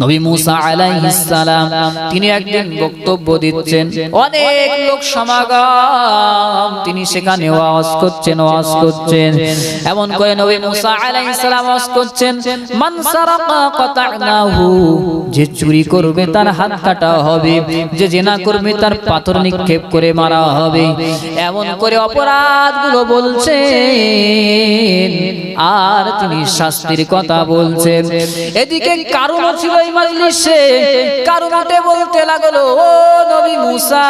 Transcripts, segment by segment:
নবী মুসা সালাম, তিনি একদিন বক্তব্য দিচ্ছেন, অনেক লোক সমাগম, তিনি সেখানে ওয়াজ করছেন ওয়াজ করছেন। এমন করে নবী মুসা সালাম ওয়াজ করছেন, মান সারাকা কাতানাহু যে চুরি করবে তার হাত কাটা হবে, যে জেনা করবে তার পাথর নিক্ষেপ করে মারা হবে। এমন করে অপরাধগুলো বলছেন, আর তিনি শাস্তির কথা বলছেন। এদিকে কারণ ছিল মাজলিসে বলতে লাগল, ও নবী মুসা,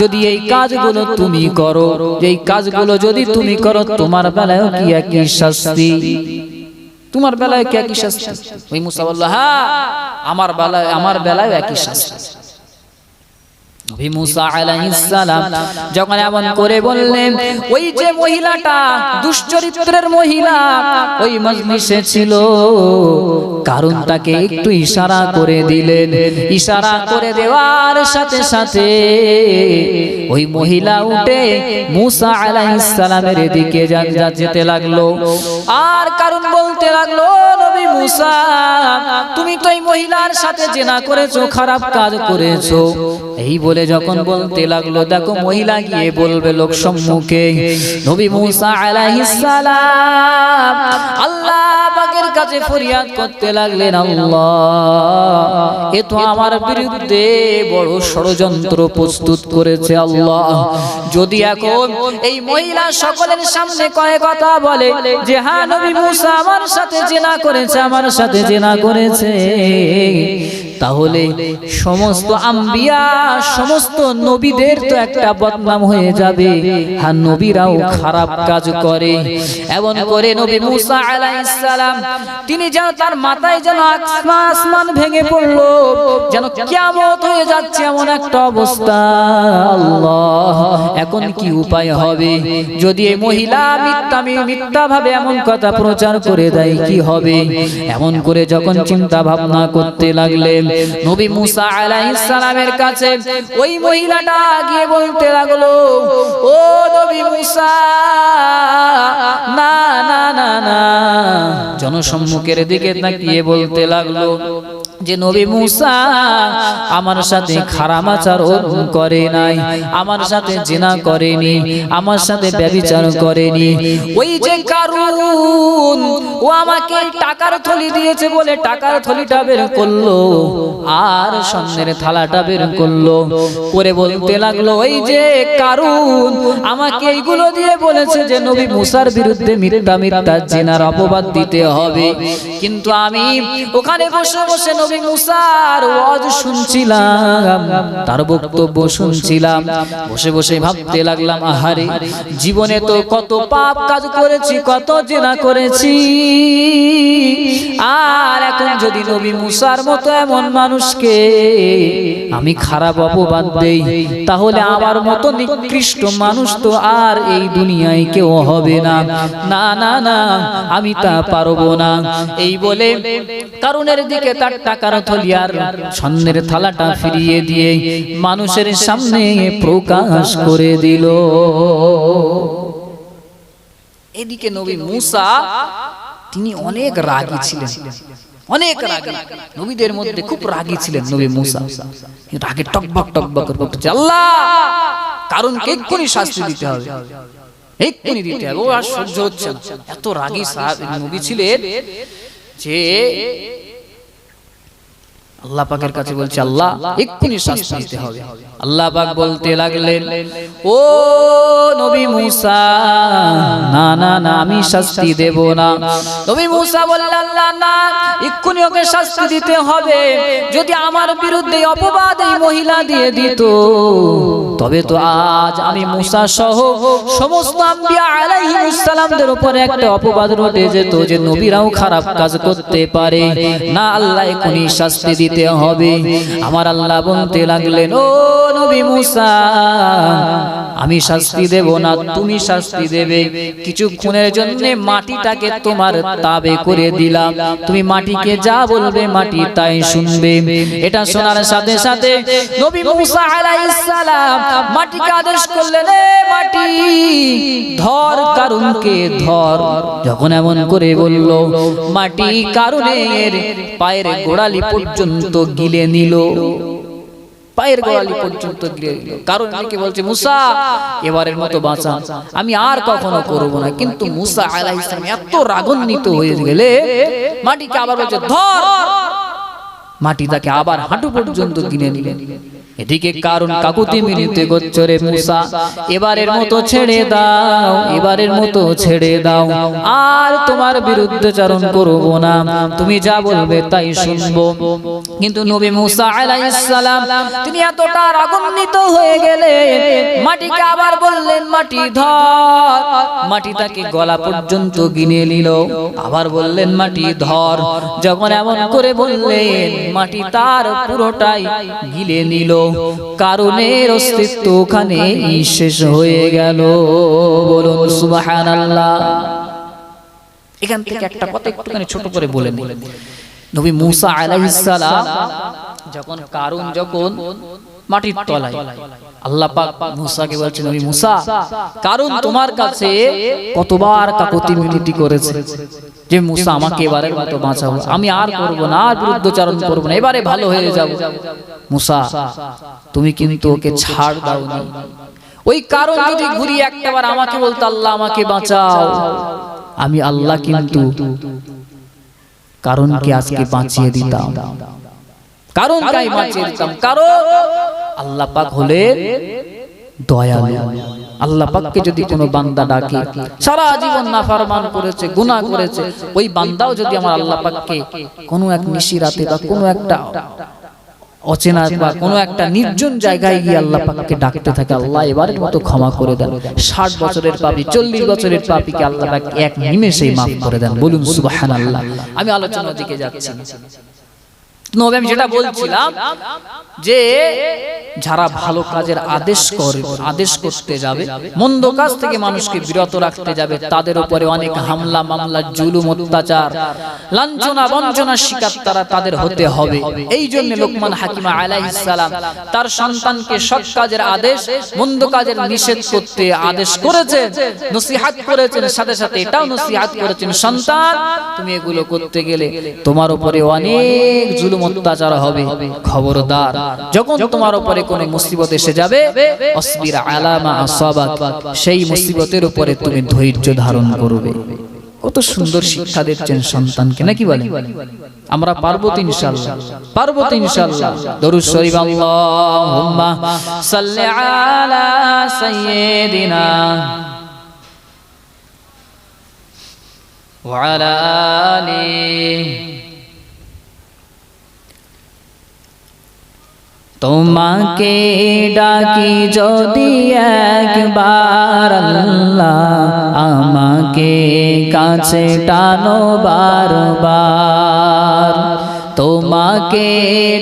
যদি এই কাজগুলো তুমি করো, এই কাজগুলো যদি তুমি করো, তোমার বেলায় কি একই শাস্তি? তোমার বেলায় কি একই শাস্তি? ওই মুসা বলল হ্যাঁ আমার বেলায় আমার বেলায় একই শাস্তি। নবী মুসা আলাইহিস সালাম যখন এমন করে বললেন ওই যে মহিলাটা দুশ্চরিত্রের মহিলা ওই মজলিসে ছিল। কারণ তাকে একটু ইশারা করে দিলেন। ইশারা করে দেওয়ার সাথে সাথে ওই মহিলা উঠে মুসা আলাইহিস সালামের দিকে যেতে লাগল। আর কারণ বলতে লাগল নবী মুসা তুমি তো এই মহিলার সাথে জেনা করেছ খারাপ কাজ করেছ। এই বলে যখন বলতে লাগল, দেখো, মহিলা গিয়ে বলবে লোক সম্মুখে, নবী মুসা আলাইহিস সালাম আল্লাহ পাকের কাছে ফরিয়াদ করতে লাগলেন, আল্লাহ, এ তো আমার বিরুদ্ধে বড় ষড়যন্ত্র প্রস্তুত করেছে আল্লাহ। যদি এখন এই মহিলা সকলের সামনে কয়ে কথা বলে যে হ্যাঁ নবী মুসা আমার সাথে জেনা করেছে, আমার সাথে জেনা করেছে তাহলে সমস্ত আম্বিয়া, সমস্ত নবীদের তো একটা বদনাম হয়ে যাবে। হ্যাঁ নবীরাও খারাপ কাজ করে। এমন করে নবী মুসা আলাইহিস সালাম, তিনি যেন তার মাথায় যেন আসমান ভেঙে পড়ল, যেন কিয়ামত হয়ে যাচ্ছে এমন একটা অবস্থা। এখন কি উপায় হবে? যদি এই মহিলা মিথ্যা মিথ্যা ভাবে এমন কথা প্রচার করে দেয়, কি হবে? এমন করে যখন চিন্তা ভাবনা করতে লাগলেন নবী মুসা আলাইহিস সালামের কাছে ওই মহিলাটা গিয়ে বলতে লাগল, ও নবী মুসা, না না না না। জনসম্মুখের দিকে তাকিয়ে বলতে লাগল যে নবী মুসা আমার সাথে খারাপ আচরণ করে নাই আমার সাথে জেনা করেনি আমার সাথে ব্যভিচার করেনি। ওই যে কারুন ও আমাকে টাকার থলি দিয়েছে বলে টাকার থলিটা বের করল আর স্বর্ণের থালাটা বের করল। করে বলতে লাগল ওই যে কারুন আমাকে এইগুলো দিয়ে বলেছে যে নবী মুসার বিরুদ্ধে মিথ্যা মিথ্যা জেনার অপবাদ দিতে হবে। কিন্তু আমি ওখানে বসে বসে নবী মুসার ওয়াজ শুনছিলাম, তার বক্তব্য শুনছিলাম। বসে বসে ভাবতে লাগলাম, আহারে, জীবনে তো কত পাপ কাজ করেছি, কত জেনা করেছি। আর এখন যদি নবী মুসার মতো এমন মানুষকে আমি খারাপ অপবাদ দেই, তাহলে আমার মতো নিকৃষ্ট মানুষ তো আর এই দুনিয়ায় কেউ হবে না। না না না, আমি তা পারব না। এই বলে কারণের দিকে তার টাকার থালাটা ফিরিয়ে দিয়ে মানুষের সামনে প্রকাশ করে দিল। এদিকে নবী মুসা, তিনি অনেক রাগী ছিলেন। অনেক রাগী। নবীদের মধ্যে খুব রাগী ছিলেন নবী মুসা। রাগে টকবক টকবক করে বলতেছে, আল্লাহ কারণ এক্ষুনি শাস্তি দিতে হবে। এক্ষুনি দিতে হবে। ও আর সহ্য হচ্ছে না। এত রাগী সাহাবী নবী ছিলেন যে আল্লাহ পাকের কাছে বলছে আল্লাহ এক্ষুনি শাস্তি দিতে হবে। আল্লাহ পাক বলতে লাগলেন ও নবী মুসা না না না আমি শাস্তি দেব না। নবী মুসা বললেন আল্লাহ না এক্ষুনি ওকে শাস্তি দিতে হবে। যদি আমার বিরুদ্ধে অপবাদ এই মহিলা দিয়ে দিত তবে তো আজ আমি মুসা সহ সমস্ত আম্বিয়া আলাইহিস সালামদের উপরে একটা অপবাদ রটে যেত যে নবীরাও খারাপ কাজ করতে পারে। না আল্লাহ এখনই শাস্তি দিতে হবে। আমার আল্লাহ বলতে লাগলেন ও নবী মুসা আমি শাস্তি দেব না, তুমি শাস্তি দেবে। কিছুক্ষণের জন্য মাটিটাকে তোমার তাবে করে দিলাম। তুমি মাটিকে যা বলবে মাটি তাই শুনবে। এটা শোনার সাথে সাথে নবী মুসা আলাইহিস সালাম মাটিকে আদেশ করলেন, "এ মাটি, ধর কারুনকে ধর। যখন এমন করে বলল, মাটি কারুনের পায়ের গোড়ালি পর্যন্ত গিলে নিল। পায়ের গোড়ালি পর্যন্ত গিলে। কারণ আমাকে বলছে মুসা এবারের মতো বাঁচা। আমি আর কখনো করব না। কিন্তু মুসা আলাহ ইসলাম এত রাগান্বিত হয়ে গেলে মাটিকে আবার বলছে ধর! মাটি তাকে আবার হাঁটু পর্যন্ত কিনে নিলেন। এদিকে কারণ কাকুতি মিনিতে গোচ্চরে মুসা। এবারের মতো ছেড়ে দাও এবারের মতো ছেড়ে দাও। আর তোমার বিরুদ্ধে চারণ করব না। তুমি যা বলবে তাই শুনব। কিন্তু নবী মুসা সালাম তিনি এতটা রাগান্বিত হয়ে গেলে মাটিকে আবার বললেন মাটি ধর। মাটি তাকে গলা পর্যন্ত গিনে নিল। আবার বললেন মাটি ধর। যখন এমন করে বললেন মাটি তার পুরোটাই। গিলে নিল কারণের অস্তিত্ব ওখানে শেষ হয়ে গেল। বলুন, সুবহানাল্লাহ। এখান থেকে একটা কথা একটুখানি ছোট করে বলে নিই। নবী মুসা আলাইহিস যখন কারণ যখন মাটির তলায়, আল্লাহ পাক মুসাকে বলছেন, নবী মুসা কারণ তোমার কাছে কতবার কাকতি মিনতি করেছে যে মুসা আমাকে এবারের মতো বাঁচাও। আমি আর করব না, আর বিরুদ্ধচারণ করব না, এবারে ভালো হয়ে যাব। মুসা, তুমি কিন্তু ওকে ছাড় দাওনি। ওই কারণ যদি ঘুরিয়ে একটাবার আমাকে বলতো আল্লাহ আমাকে বাঁচাও, আমি আল্লাহ কিন্তু কারণকে আজকে বাঁচিয়ে দিতাম। কারণ তাই বাঁচিয়ে দিতাম। কারণ আল্লাহ পাক হলেন দয়ালু। আল্লাহ পাককে যদি কোনো বান্দা ডাকে, সারা জীবন নাফরমান করেছে, গুনাহ করেছে, ওই বান্দাও যদি আমার আল্লাহ পাককে কোনো এক নিশি রাতে বা কোনো একটা অচেনা বা কোনো একটা নির্জন জায়গায় গিয়ে আল্লাহ পাককে ডাকতে থাকে। আল্লাহ এবারের মতো ক্ষমা করে দেন। ষাট বছরের পাপি চল্লিশ বছরের পাপিকে আল্লাহ পাক এক নিমেষেই মাফ করে দেন। বলুন সুবহানাল্লাহ। আমি আলোচনার দিকে যাচ্ছি। নবী আমি যেটা বলছিলাম যে যারা ভালো কাজের আদেশ করে, আদেশ করতে যাবে, মন্দ কাজ থেকে মানুষকে বিরত রাখতে যাবে, তাদের উপরে অনেক হামলা, মামলা, জুলুম, অত্যাচার, লাঞ্ছনা, বঞ্চনার শিকার তারা তাদের হতে হবে। এই জন্য লোকমান হাকিমা আলাইহিস সালাম তার সন্তানকে সৎ কাজের আদেশ, মন্দ কাজের নিষেধ করতে আদেশ করেছেন, নসিহাত করেছেন, সাথে সাথে এটাও নসিহাত করেছেন, সন্তান, তুমি এগুলো করতে গেলে তোমার উপরে অনেক জুলুম অত্যাচার হবে খবরদার। যখন তোমার উপরে কোন মুসিবত এসে যাবে সেই মুসিবতের উপরে তুমি ধৈর্য ধারণ করবে। কত সুন্দর শিক্ষা দিচ্ছেন সন্তানকে নাকি বলে? আমরা পারব তিন সাল পারব তিন সাল দরুদ শরীফ আল্লাহুম্মা সাল্লি আলা তোমাকে ডাকি যদি একবার আল্লাহ আমাকে কাছে টানো বারবার। তোমাকে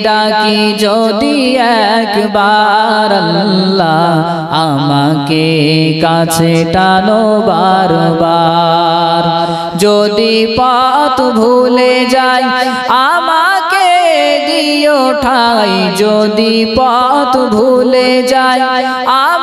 ডাকি যদি একবার আল্লাহ আমাকে কাছে টানো বারবার। যদি পথ ভুলে যাই আমাকে দিও ঠাই যদি পথ ভুলে যায় আমাকে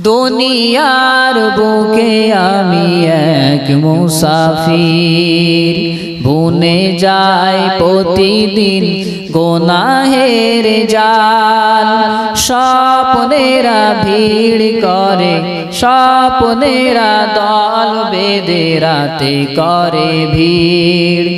দুনিয়ার বুকে আমি এক মুসাফির। বুনে যায় প্রতিদিন গোনাহের জাল। স্বপ্নেরা ভিড় করে, স্বপ্নেরা দল বেঁধে রাতে করে ভিড়।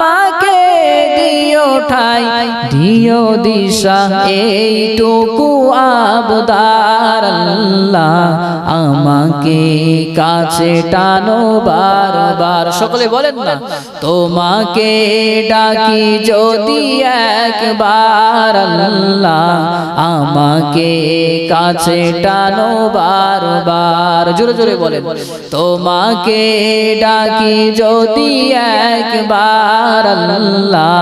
ঠাই দিও দিশা, এইটুকু আবদার আমাকে কাছে টানো বারবার। সকলে বলেন না, তোমাকে ডাকি যদি একবার আল্লাহ আমাকে কাছে টানো বারবার। জোরে জোরে বলেন, তোমাকে ডাকি যদি একবার আল্লাহ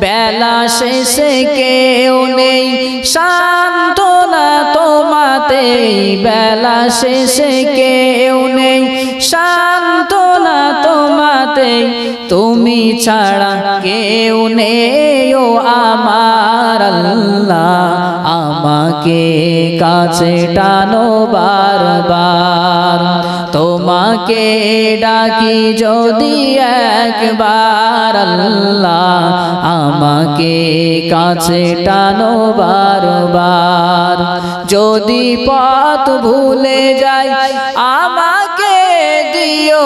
বেলা শেষে কেউ নেই। সান্ত্বনা তোমাতে বেলা শেষে কেউ নেই। সান্ত্বনা তোমাতে তুমি ছাড়া কেউ নেই আমার আমাকে কাছে টানো বারবার। তোমাকে ডাকি যদি একবার আল্লাহ। আমাকে কাছে টানো বারবার। যদি পথ ভুলে যাই দিও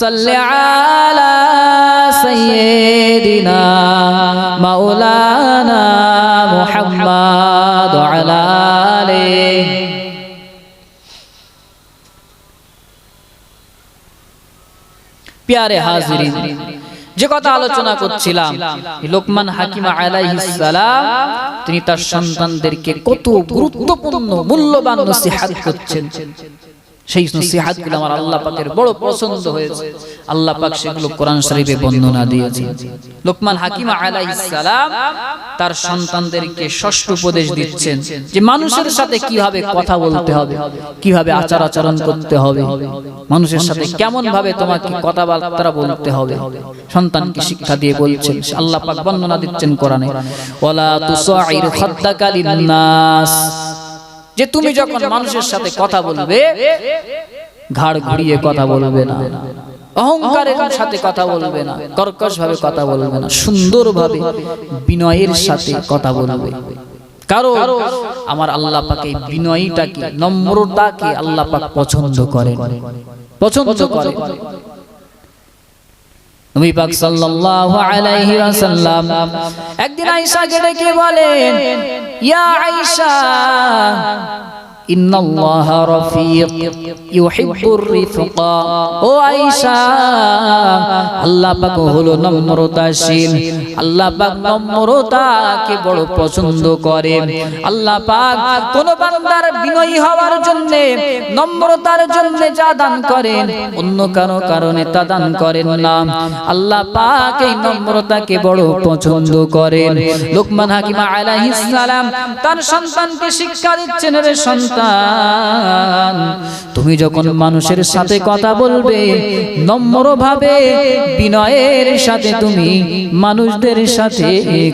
সাল্লি আলা সাইয়্যিদিনা মাওলানা মুহাম্মদ ওয়া আলা আলিহি প্যারে হাজিরিন যে কথা আলোচনা করছিলাম লোকমান হাকিমা সালাম তিনি তার সন্তানদেরকে কত গুরুত্বপূর্ণ মূল্যবান নসিহত করছেন সেই নসিহতগুলো আমার আল্লাহ পাকের বড় পছন্দ হয়েছে। আল্লাহ পাক সেগুলো কোরআন শরীফে বর্ণনা দিয়েছেন লোকমান হাকিমা আলাইহিস সালাম তার সন্তানদেরকে ষষ্ঠ উপদেশ দিচ্ছেন যে মানুষের সাথে কীভাবে কথা বলতে হবে কীভাবে আচার আচরণ করতে হবে মানুষের সাথে কেমন ভাবে তোমাকে কথাবার্তা বলতে হবে সন্তানকে শিক্ষা দিয়ে বলছেন। আল্লাহ পাক বর্ণনা দিচ্ছেন কোরআনে। ওয়ালা তুসাইর খাদ্দাকা লিন্নাস। যে তুমি যখন মানুষের সাথে কথা বলবে ঘাড় ঘুরিয়ে কথা বলবে না। অহংকারের সাথে কথা বলবে না। কর্কশ ভাবে কথা বলবে না। সুন্দর ভাবে বিনয়ের সাথে কথা বলবে। কারও আমার আল্লাহ পাকে বিনয়ীটাকে নম্রতাকে আল্লাহ পাক পছন্দ করেন। পছন্দ করেন। নবী পাক সাল্লাল্লাহু আলাইহি ওয়াসাল্লাম একদিন আয়েশাকে ডেকে বলেন ইয়া আয়েশা ইন্নাল্লাহা রাফিক, ইউহিব্বুর রিফকা। ও আয়েশা, আল্লাহ পাক হলো নম্রতাশীল, আল্লাহ পাক নম্রতাকে বড় পছন্দ করে আল্লাহ পাক কোন বান্দার বিনয়ী হওয়ার জন্য, নম্রতার জন্য যা দান করেন, অন্য কারও কারণে তা দান করেন না। আল্লাহ পাক এই নম্রতাকে বড় পছন্দ করেন। লোকমান হাকিমা আলাইহিস সালাম তার সন্তানকে শিক্ষা দিচ্ছেন রে সন্তান। তুমি যখন মানুষের সাথে কথা বলবে, নম্রভাবে, বিনয়ের সাথে তুমি মানুষদের সাথে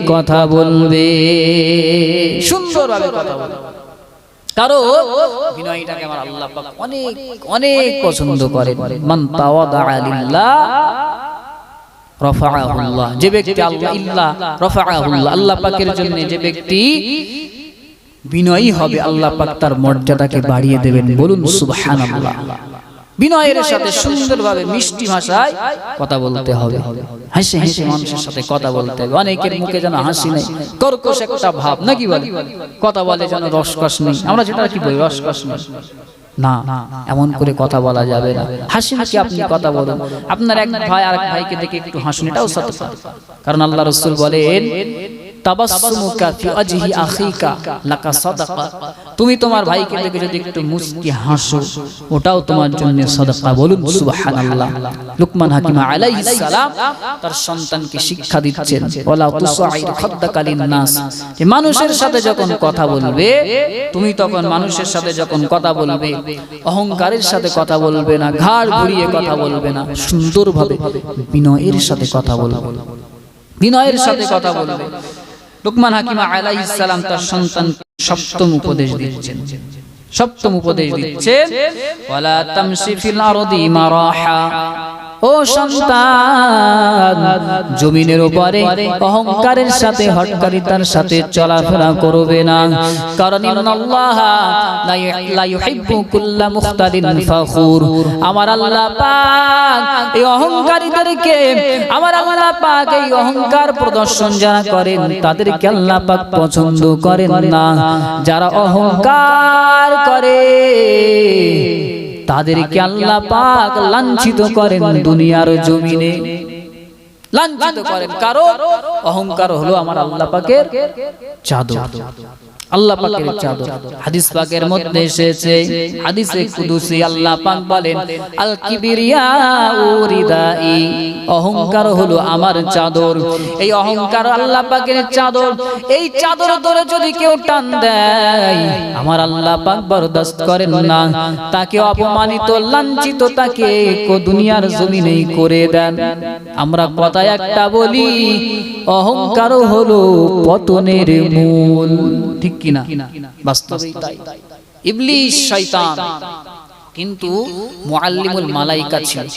কথা বলবে। সুন্দরভাবে কথা বলবে পাক অনেক অনেক পছন্দ করে যে ব্যক্তি আল্লাহ আল্লাহ পাকের জন্য যে ব্যক্তি বিনয়ী হবে আল্লাহ পাক তার মর্যাদাকে বাড়িয়ে দেবেন বলুন সুবহানাল্লাহ। বিনয়ের সাথে সুন্দরভাবে মিষ্টি ভাষায় কথা বলতে হবে। হাসি হাসি মানুষের সাথে কথা বলতে হবে। অনেকের মুখে যেন হাসি নেই, কর্কশ একটা ভাব নাকি বলে? কথা বলে যেন রসকস নেই। আমরা যেটা কি বলি, রসকস নেই। না, এমন করে কথা বলা যাবে না। হাসি হাসি আপনি কথা বলুন। আপনার এক ভাই আর ভাইকে দেখে একটু হাসুন, এটাও সত্য। কারণ আল্লাহ রসুল বলেন তুমি তোমার ভাইকে দেখে যদি একটু মুস্কি হাসো, ওটাও তোমার জন্য সাদাকা। বলুন লুকমান হাকিম তার সন্তানকে শিক্ষা দিচ্ছেন। মানুষের সাথে যখন কথা বলবে, তুমি তখন মানুষের সাথে যখন কথা বলবে, অহংকারের সাথে কথা বলবে না, ঘাড় ঘুরিয়ে কথা বলবে না, সুন্দরভাবে বিনয়ের সাথে কথা বলবে। বিনয়ের সাথে কথা বলবে। লুকমান হাকিমা আলাই ইসালাম তার সন্তান সপ্তম উপদেশ দিচ্ছেন। সপ্তম উপদেশ দিচ্ছেন ও সন্তান, জমিনের উপরে অহংকারের সাথে হটকারিতার সাথে চলাফেরা করবে না। কারণ আমার আল্লাহ পাক এই অহংকারীদেরকে, আমার আল্লাহ পাক এই অহংকার প্রদর্শন যারা করেন, তাদেরকে আল্লাহ পাক পছন্দ করেন না। যারা অহংকার করে তাদেরকে আল্লাহ পাক লাঞ্ছিত করেন দুনিয়ার জমিনে। লাঞ্ছিত করেন। কারণ অহংকার হলো আমার আল্লাহ পাকের চাদর। আল্লাহ পাকের চাদর। হাদিস পাকের মধ্যে এসেছে হাদিসে কুদুসি আল্লাহ পাক বলেন আল কিবরিয়া উরিদাই অহংকার হলো আমার চাদর। এই অহংকার আল্লাহ পাকের চাদর এই চাদর ধরে যদি কেউ টান দেয় আমার আল্লাহ পাক বরদাস্ত করেন না। তাকে অপমানিত লাঞ্ছিত তাকে কো দুনিয়ার জমিনেই করে দেন। আমরা কথায় একটা বলি অহংকার হলো পতনের মূল। ঠিক কিনা? বাস্তবেই তাই। ইবলিশ শয়তান কিন্তু মুআল্লিমুল মালাইকা ছিল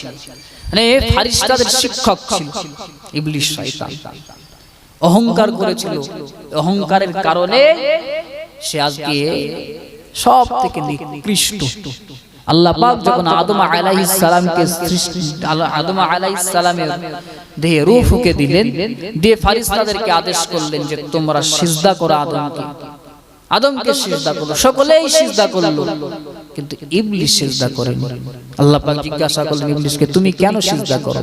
মানে ফারিস্তাদের শিক্ষক ছিল ইবলিশ শয়তান। অহংকার করেছিল। অহংকারের কারণে সে আজকে সব থেকে নিকৃষ্ট। আল্লাহ পাক যখন আদম আলাইহিস সালামকে সৃষ্টি আদম আলাইহিস সালামের দেহে রূহ ফুঁকে দিলেন, দিয়ে ফারিস্তাদেরকে আদেশ করলেন যে তোমরা সিজদা করো আদমকে। আদমকে সিজদা করল। সকলেই সিজদা করল। কিন্তু ইবলিস সিজদা করেনি। আল্লাহ পাক জিজ্ঞাসা করলেন ইবলিসকে তুমি কেন সিজদা করো?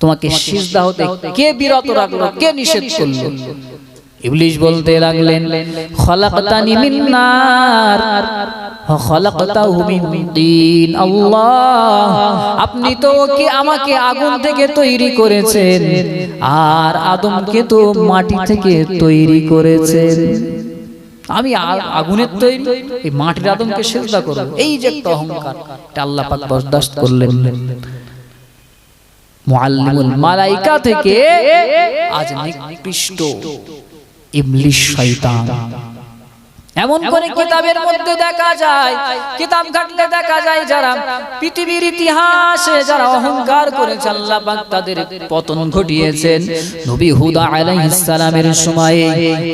তোমাকে সিজদা হতে কে বিরত রাখল? কে নিষেধ করল? ইবলিশ বলতে লাগলেন খলাকতানি মিন নার মিন আপনি তো কি আমাকে আগুন থেকে তৈরি করেছেন। আর আদমকে তো মাটি থেকে তৈরি করেছেন। আমি আগুনের তৈরি এই মাটির আদমকে সেজদা করব। এই যে একটা অহংকার এটা আল্লাহ পাক বরদাস্ত করলেন। মুআল্লিমুল মালাইকা থেকে আজ নিকৃষ্ট। ইবলিশ শয়তান। এমন করে কিতাবের মধ্যে দেখা যায় কিতাব ঘাটলে দেখা যায় যারা পৃথিবীর ইতিহাসে যারা অহংকার করেছে আল্লাহ পাক তাদের পতন ঘটিয়েছেন। নবী হুদা আলাইহিস সালামের সময়ে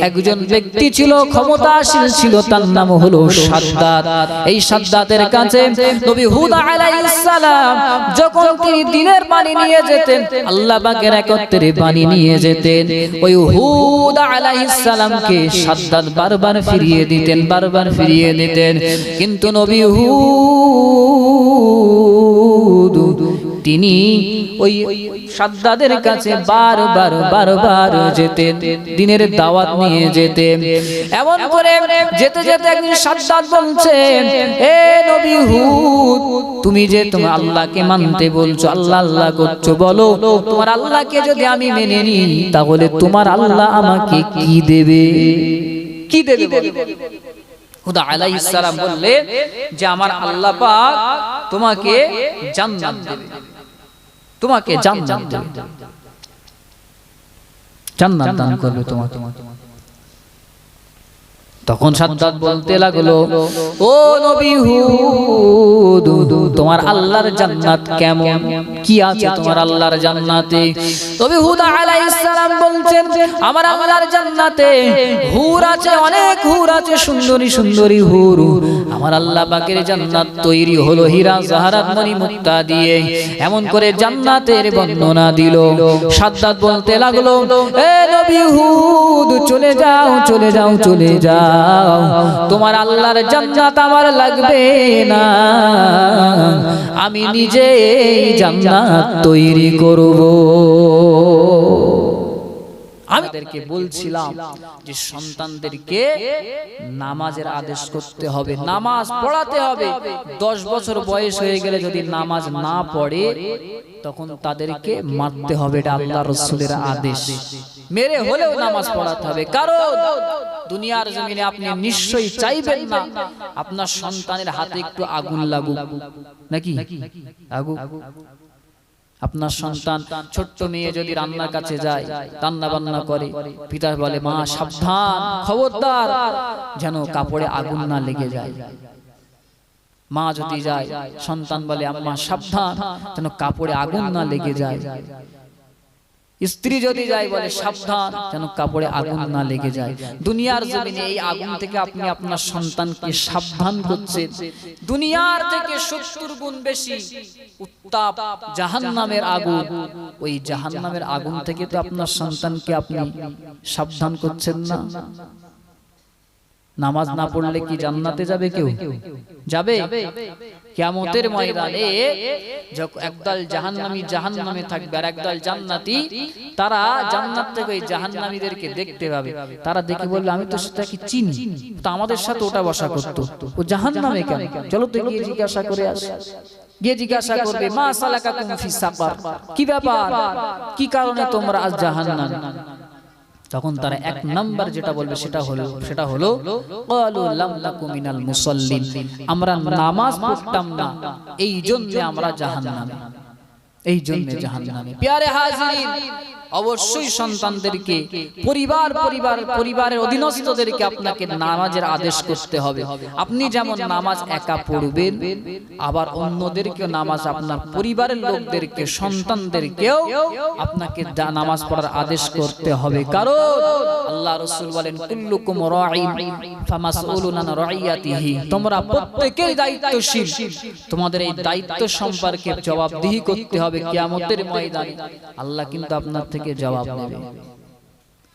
একজন ব্যক্তি ছিল ক্ষমতাশীল ছিল তার নাম হলো সাদ্দাত। এই সাদ্দাতের কাছে নবী হুদা আলাইহিস সালাম যখন তিনি দিনের পানি নিয়ে যেতেন আল্লাহ পাকের একত্রে পানি নিয়ে যেতেন। ওই হুদা আলাইহিস সালামকে সাদ্দাত বারবার ফিরিয়ে দিতেন, বারবার ফিরিয়ে দিতেন। কিন্তু নবী হুদ, তিনি ওই সাদ্দাদের কাছে বারবার বারবার যেতেন, দিনের দাওয়াত নিয়ে যেতেন। এমন করে যেতে যেতে একদিন সাদ্দাদ বলছে, এ নবী হুদ, তুমি যে তোমার আল্লাহকে মানতে বলছো, আল্লাহ আল্লাহ করছ, বলো, তোমার আল্লাহকে যদি আমি মেনে নিই, তাহলে তোমার আল্লাহ আমাকে কি দেবে? কি দেবে হুদা আলাই ইসালাম বললে যে আমার আল্লাহ পাক তোমাকে জান্নাত দেবে। তোমাকে জান্নাত দেবে। জান্নাত দান করবে তোমাকে। তখন সাদ্দাত বলতে লাগল ও নবী হুদ তোমার আল্লাহর জান্নাত কেমন? কি আছে তোমার আল্লাহর জান্নাতে? নবী হুদ আলাইহিস সালাম বলছেন আমার আল্লাহর জান্নাতে হুর আছে অনেক হুর আছে সুন্দরী সুন্দরী হুর। আমার আল্লাহ পাকের জান্নাত তৈরি হলো হীরা, জাহারাত, মণি মুক্তা দিয়ে। এমন করে জান্নাতের বর্ণনা দিল। সাদ্দাত বলতে লাগল, এ নবী হুদ, চলে যাও চলে যাও চলে যাও। তোমার আল্লাহর জান্নাত আমার লাগবে না। আমি নিজে জান্নাত তৈরি করব। আমাদেরকে বলছিলাম যে সন্তানদেরকে নামাজের আদেশ করতে হবে নামাজ পড়াতে হবে। দশ বছর বয়স হয়ে গেলে যদি নামাজ না পড়ে তখন তাদেরকে মারতে হবে এটা আল্লাহ রসুলের আদেশ। মেরে হলেও নামাজ পড়াতে হবে। কারণ দুনিয়ার জমিনে আপনি নিশ্চয়ই চাইবেন না আপনার সন্তানের হাতে একটু আগুন লাগুক। নাকি? আগুন আপনার সন্তান ছোট্ট মেয়ে যদি রান্নার কাছে যায় রান্না বান্না করে। পিতা বলে মা সাবধান খবরদার যেন কাপড়ে আগুন না লেগে যায়। মা যদি যায় সন্তান বলে আম্মা সাবধান যেন কাপড়ে আগুন না লেগে যায়। স্ত্রী যদি যায় বলে সাবধান যেন কাপড়ে আগুন না লেগে যায়। দুনিয়ার জমিনে এই আগুন থেকে আপনি আপনার সন্তানকে সাবধান করছেন দুনিয়ার থেকে সত্তর গুণ বেশি উত্তাপ জাহান্নামের আগুন। ওই জাহান্নামের আগুন থেকে তো আপনার সন্তানকে আপনি সাবধান করছেন না। নামাজ না পড়লে কি জান্নাতে যাবে কেউ? যাবে। কিয়ামতের ময়দানে একদল জাহান্নামী জাহান্নামে থাকবে আর একদল জান্নাতি তারা জান্নাত থেকে ওই জাহান্নামীদেরকে দেখতে পাবে। তারা দেখে বলবে আমি তো সেটাকে চিনি। তো আমাদের সাথে ওটা বসা করতো। ও জাহান্নামে কেন? চলো তো গিয়ে জিজ্ঞাসা করে আস। গিয়ে জিজ্ঞাসা করবে মা সালাকা কুমফি সাকার কি ব্যাপার? কি কারণে তোমরা আজ জাহান্নামে? তখন তারা এক নাম্বার যেটা বলবে সেটা হলো সেটা হলো ক্বালু লাম নাকু মিনাল মুসাল্লিন। আমরা নামাজ পড়তাম না। এই জন্য আমরা জাহান্নামে। এই জন্য জাহান্নামে। প্যারে হাজিরিন অবশ্যই সন্তানদেরকে, পরিবার পরিবার, পরিবারের অধীনস্থদেরকে আপনাকে নামাজের আদেশ করতে হবে। আপনি যেমন নামাজ একা পড়বেন, আবার অন্যদেরকে নামাজ আপনার পরিবারের লোকদেরকে, সন্তানদেরকেও আপনাকে নামাজ পড়ার আদেশ করতে হবে। কারণ আল্লাহ রসুল বলেন, কুল্লুকুম রাঈন ফামাসউলুন রাইয়াতিহি তোমরা প্রত্যেকেই দায়িত্বশীল। তোমাদের এই দায়িত্ব সম্পর্কে জবাবদিহি করতে হবে কিয়ামতের ময়দানে। আল্লাহ কিন্তু আপনার থেকে জবাব নেবে।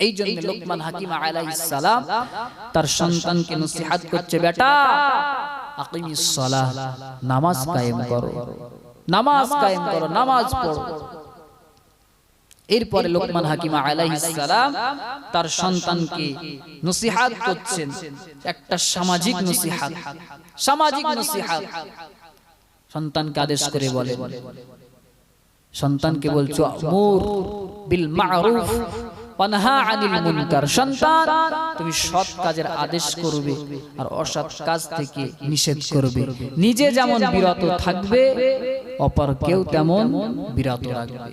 এই জন্য লোকমান হাকিম আলাইহিস সালাম তার সন্তানকে নসিহত করছে বেটা আকিমিস সালাহ নামাজ কায়েম করো। নামাজ কায়েম করো নামাজ পড়ো। এরপরে লোকমান হাকিম সালাম তার সন্তানকে নসিহাত করছেন। একটা সামাজিক নসিহাত। সামাজিক নসিহাত। সন্তানকে আদেশ করে বলে। সন্তানকে বলছো মুর বিল মারুফ ওয়ানহা আনিল মুনকার। সন্তান তুমি সৎ কাজের আদেশ করবে আর অসৎ কাজ থেকে নিষেধ করবে। নিজে যেমন বিরত থাকবে অপর কেউ তেমন বিরত রাখবে।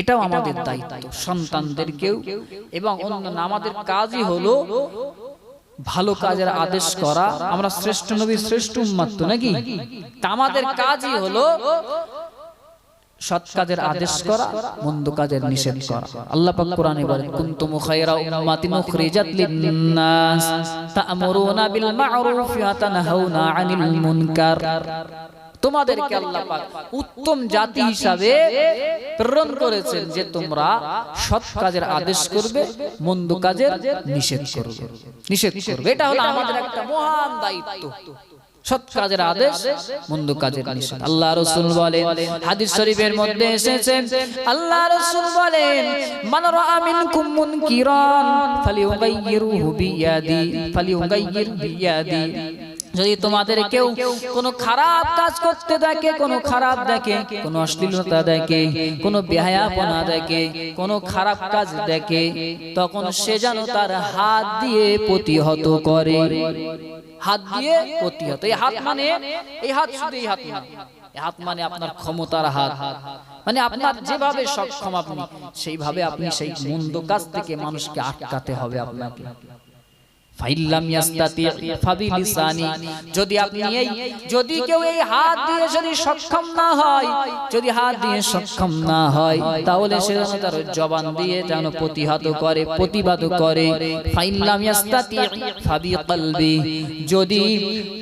এটাও আমাদের দায়িত্ব সন্তানদেরকেও এবং অন্য আমাদের কাজই হলো ভালো কাজের আদেশ করা। আমরা শ্রেষ্ঠ নবী শ্রেষ্ঠ উম্মাত্ত নাকি? আমাদের কাজই হলো সৎ কাজের আদেশ করা মন্দ কাজের নিষেধ করা। আল্লাহ পাক কোরআনে বলেন কুনতুম খায়রা উম্মাতিন উখরিজাত লিন-নাস। তা'মুরুনা বিল মা'রুফ ওয়া তানহাউনা 'আনিল মুনকার। তোমাদেরকে আল্লাহ পাক উত্তম জাতি হিসাবে প্রেরণ করেছেন যে তোমরা সৎ কাজের আদেশ করবে মন্দ কাজের নিষেধ করবে। নিষেধ করবে। এটা হলো আমাদের একটা মহান দায়িত্ব। সৎ কাজের আদেশ মন্দ কাজের নিষেধ। আল্লাহ রসুল বলেন হাদিস শরীফের মধ্যে এসেছেন আল্লাহ রসুল বলেন মান রাআ মিনকুম মুনকিরান ফালিউগাইয়িরুহু বিয়াদি ফালিউগাইয়ির বিয়াদি। যদি তোমাদের কেউ কোনো খারাপ কাজ করতে দেখে কোনো খারাপ দেখে কোনো অশ্লীলতা দেখে কোনো বেহায়াপনা দেখে কোনো খারাপ কাজ দেখে তখন সে যেন তার হাত দিয়ে প্রতিহত করে। হাত দিয়ে প্রতিহত। এই হাত মানে এই হাত শুধু এই হাত না হাত। মানে আপনার ক্ষমতার হাত। মানে আপনার যেভাবে সক্ষম আপনি সেইভাবে আপনি সেই মন্দ কাজ থেকে মানুষকে আটকাতে হবে আপনাকে। যদি আপনি এই যদি কেউ এই হাত দিয়ে যদি সক্ষম না হয় যদি হাত দিয়ে সক্ষম না হয় তাহলে সে যেন তার জবান দিয়ে যেন প্রতিহত করে প্রতিবাদ করে। যদি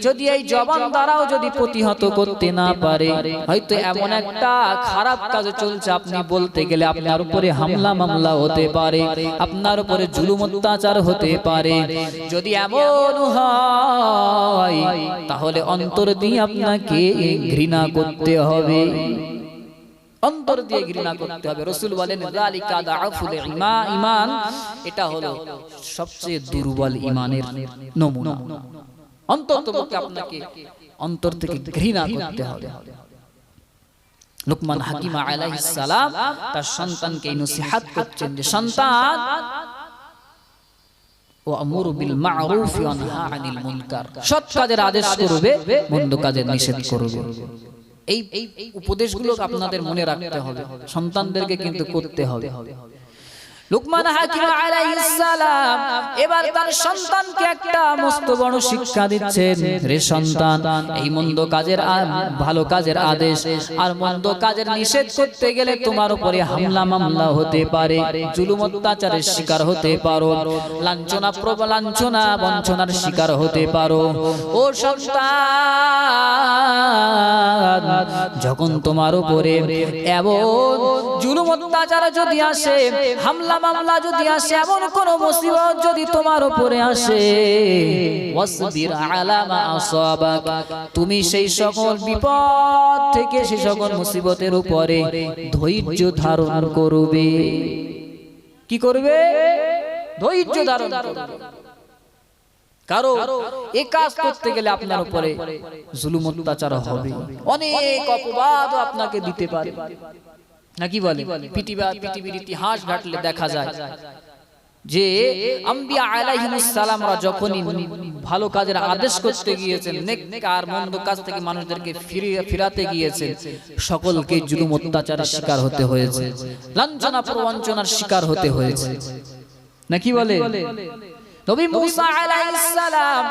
যদি এই জবান দ্বারাও যদি প্রতিহত করতে না পারে হয়তো এমন একটা খারাপ কাজ চলছে আপনি বলতে গেলে আপনার উপরে হামলা মামলা হতে পারে আপনার উপরে জুলুম অত্যাচার হতে পারে। যদি এমন হয়, তাহলে অন্তর দিয়ে আপনাকে ঘৃণা করতে হবে। অন্তর দিয়ে ঘৃণা করতে হবে। রসুল বলেন ইমান, এটা হলো সবচেয়ে দুর্বল ইমানের নমুনা। অন্তর তোমাকে আপনাকে, অন্তর থেকে ঘৃণা করতে হবে। লুকমান হাকিমা আলাইহিস সালাম তার সন্তানকে নসিহত করছেন যে, সন্তান ও আমুরু বিল মা'রুফ ওয়া নাহা আনিল মুনকার সৎ কাজের আদেশ করবে মন্দ কাজের নিষেধ করবে। এই এই উপদেশগুলো আপনাদের মনে রাখতে হবে। সন্তানদেরকে কিন্তু করতে হবে। লুকমান হাকিম আলাইহিস সালাম এবার তার সন্তানকে একটা মস্ত বড় শিক্ষা দিচ্ছেন রে সন্তান, এই মন্দ কাজের ভালো কাজের আদেশ আর মন্দ কাজের নিষেধ করতে গেলে তোমার উপরে হামলা মামলা হতে পারে, জুলুম অত্যাচারের শিকার হতে পারো, লাঞ্ছনা প্রব, লাঞ্ছনা বঞ্চনার শিকার হতে পারো। ও সন্তান, যখন তোমার উপরে এমন জুলুম অত্যাচার যদি আসে, হামলা মামলা যদি আসে, এমন কোন মুসিবত যদি তোমার উপরে আসে, ওয়াসবির আলা মা তুমি সেই সকল বিপদ থেকে সেই সকল মুসিবতের উপরে ধৈর্য ধারণ করবে। কি করবে? ধৈর্য ধারণ করবে। কারও এ কাজ করতে গেলে আপনার উপরে জুলুম অত্যাচার হবে। অনেক অপবাদ আপনাকে দিতে পারে। নাকি বলে? পৃথিবীর ইতিহাস ঘাটলে দেখা যায় যে আম্বিয়া আলাইহিমুস সালামরা যখনই ভালো কাজের আদেশ করতে গিয়েছেন নেক আর মন্দ কাজ থেকে মানুষদেরকে ফিরিয়ে ফিরাতে গিয়েছেন, সকলকে জুলুম অত্যাচারের শিকার হতে হয়েছে, লাঞ্ছনা প্রবঞ্চনার শিকার হতে হয়েছে। নাকি বলে? নবী মুসা আলাইহিস সালাম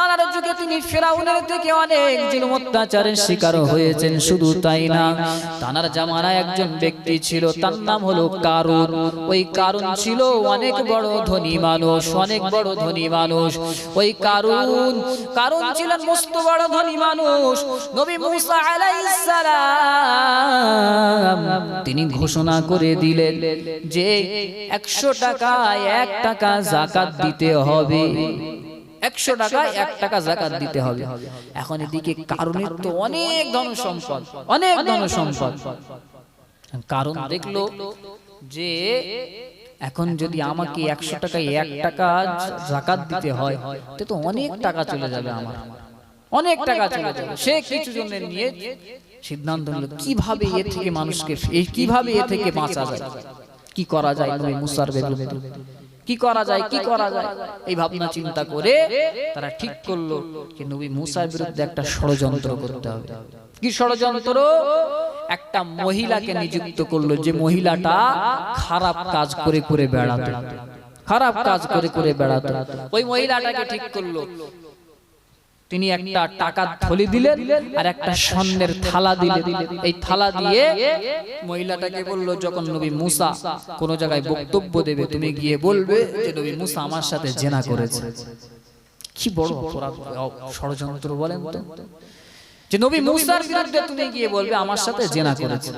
তার যুগে তিনি ফিরাউনের থেকে অনেক জুলুম অত্যাচারের শিকার হয়েছেন, শুধু তাই না। তানার জামানায় একজন ব্যক্তি ছিল, তার নাম হলো কারুন। ওই কারুন ছিল অনেক বড় ধনী মানুষ, অনেক বড় ধনী মানুষ। ওই কারুন কারুন ছিলেন মস্ত বড় ধনী মানুষ। নবী মুসা আলাইহিস সালাম তিনি ঘোষণা করে দিলেন যে একশো টাকায় এক টাকা জাকাত দিতে হবে। একশো টাকায় এক টাকা জাকাত দিতে হবে। এখন এদিকে কারণের তো অনেক ধন সম্পদ অনেক ধন সম্পদ কারণ দেখল যে এখন যদি আমাকে একশো টাকায় এক টাকা জাকাত দিতে হয় তো তো অনেক টাকা চলে যাবে আমার। অনেক টাকা চলে যাবে। সে কিছু জন্য নিয়ে সিদ্ধান্ত নিল কীভাবে এ থেকে মানুষকে কীভাবে এ থেকে বাঁচা যায়? কি করা যায় মুসার বিরুদ্ধে কি করা যায় কি করা যায়? এই ভাবনা চিন্তা করে তারা ঠিক করল যে নবী মুসার বিরুদ্ধে একটা ষড়যন্ত্র করতে হবে। কি ষড়যন্ত্র? একটা মহিলাকে নিযুক্ত করল যে মহিলাটা খারাপ কাজ করে করে বেড়াতো। খারাপ কাজ করে করে বেড়াতো। ওই মহিলাটাকে ঠিক করল। তিনি একটা টাকা থলি দিলেন আর একটা স্বর্ণের থালা দিলেন। এই থালা দিয়ে মহিলাটাকে বলল, যখন নবী মুসা কোন জায়গায় বক্তব্য দেবে, তুমি গিয়ে বলবে যে নবী মুসা আমার সাথে জেনা করেছে। কি বড় ষড়যন্ত্র বলেন তো। যে নবী মুসার বিরুদ্ধে তুমি গিয়ে বলবে, আমার সাথে জেনা করেছে।